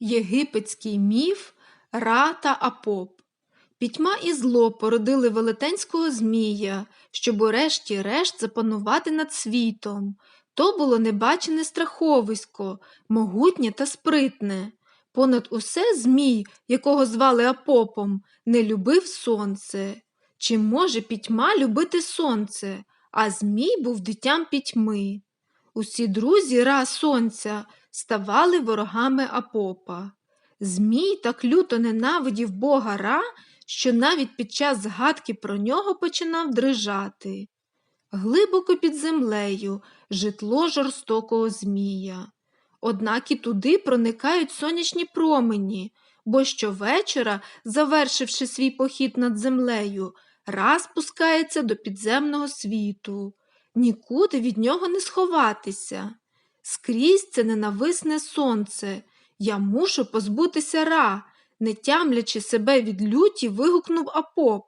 Єгипетський міф Ра та Апоп Пітьма і зло породили велетенського змія, щоб урешті-решт запанувати над світом. То було небачене страховисько, могутнє та спритне. Понад усе змій, якого звали Апопом, не любив сонце. Чи може пітьма любити сонце, а змій був дитям пітьми. Усі друзі Ра сонця ставали ворогами Апопа. Змій так люто ненавидів бога Ра, що навіть під час згадки про нього починав дрижати. Глибоко під землею житло жорстокого змія. Однак і туди проникають сонячні промені, бо щовечора, завершивши свій похід над землею, Ра спускається до підземного світу. Нікуди від нього не сховатися. Скрізь це ненависне сонце. Я мушу позбутися ра, не тямлячи себе від люті, вигукнув Апоп.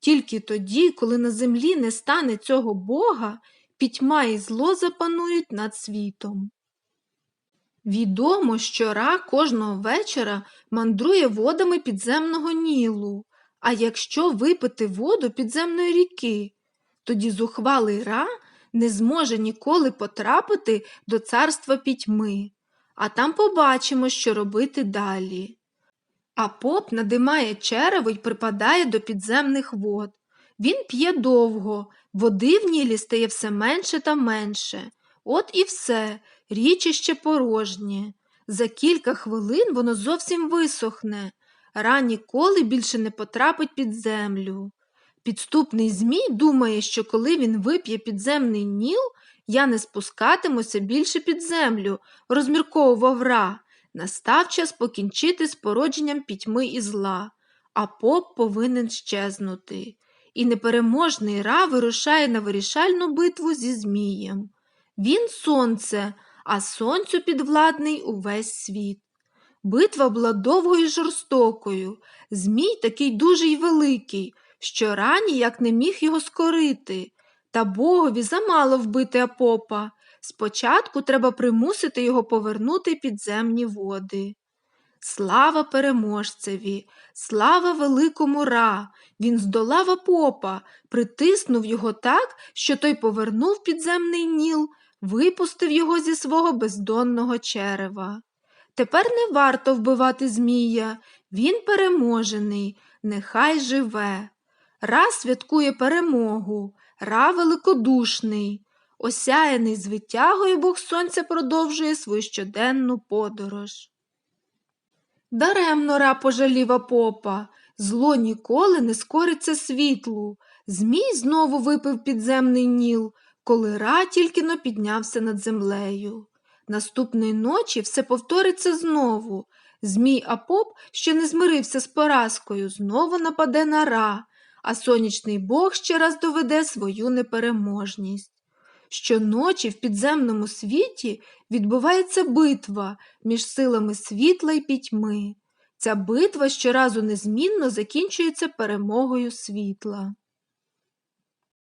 Тільки тоді, коли на землі не стане цього бога, пітьма і зло запанують над світом. Відомо, що ра кожного вечора мандрує водами підземного нілу, а якщо випити воду підземної ріки, тоді зухвалий ра не зможе ніколи потрапити до царства пітьми, а там побачимо, що робити далі. А поп надимає черево й припадає до підземних вод. Він п'є довго, води в нілі стає все менше та менше. От і все, річище порожнє. За кілька хвилин воно зовсім висохне, ра ніколи більше не потрапить під землю. Підступний Змій думає, що коли він вип'є підземний ніл, я не спускатимуся більше під землю, розмірковував Ра. Настав час покінчити з породженням пітьми і зла, а поп повинен щезнути. І непереможний Ра вирушає на вирішальну битву зі Змієм. Він сонце, а сонцю підвладний увесь світ. Битва була довгою і жорстокою. Змій такий дуже й великий, що рані як не міг його скорити. Та богові замало вбити Апопа. Спочатку треба примусити його повернути підземні води. Слава переможцеві, слава великому Ра! Він здолав Апопа, притиснув його так, що той повернув підземний ніл, випустив його зі свого бездонного черева. Тепер не варто вбивати Змія, він переможений, нехай живе. Ра святкує перемогу, Ра великодушний. Осяяний звитягою Бог Сонця продовжує свою щоденну подорож. Даремно ра пожаліва попа, зло ніколи не скориться світлу. Змій знову випив підземний ніл, коли ра тільки но піднявся над землею. Наступної ночі все повториться знову. Змій Апоп, що не змирився з поразкою, знову нападе на ра, а сонячний бог ще раз доведе свою непереможність. Щоночі в підземному світі відбувається битва між силами світла й пітьми. Ця битва щоразу незмінно закінчується перемогою світла.